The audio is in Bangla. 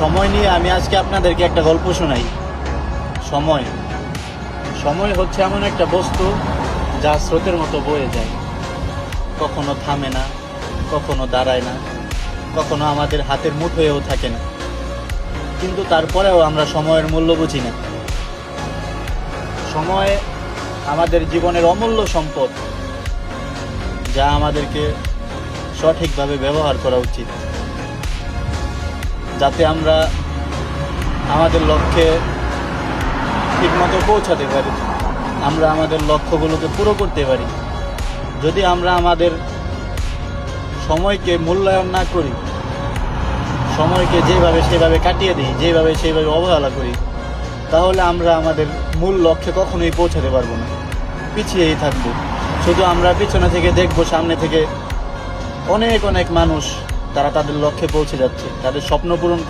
সময় নিয়ে আমি আজকে আপনাদেরকে একটা গল্প শোনাই। সময়। সময় হচ্ছে এমন একটা বস্তু যা স্রোতের মতো বয়ে যায়। কখনো থামে না, কখনো দাঁড়ায় না, কখনো আমাদের হাতের মুঠোয়েও থাকে না। কিন্তু তারপরেও আমরা সময়ের মূল্য বুঝি না। সময় আমাদের জীবনের অমূল্য সম্পদ, যা আমাদেরকে সঠিকভাবে ব্যবহার করা উচিত। যাতে আমরা আমাদের লক্ষ্যে ঠিকমতো পৌঁছাতে পারি। আমরা আমাদের লক্ষ্যগুলোকে পুরো করতে পারি। যদি আমরা আমাদের সময়কে মূল্যায়ন না করি, সময়কে যেভাবে সেভাবে কাটিয়ে দিই, যেভাবে সেইভাবে অবহেলা করি, তাহলে আমরা আমাদের মূল লক্ষ্যে কখনোই পৌঁছাতে পারব না। পিছিয়েই থাকব। শুধু আমরা পিছনে থেকে দেখব, সামনে থেকে অনেক অনেক মানুষ তারা তাদের লক্ষ্যে পৌঁছে যাচ্ছে তাদের স্বপ্ন পূরণ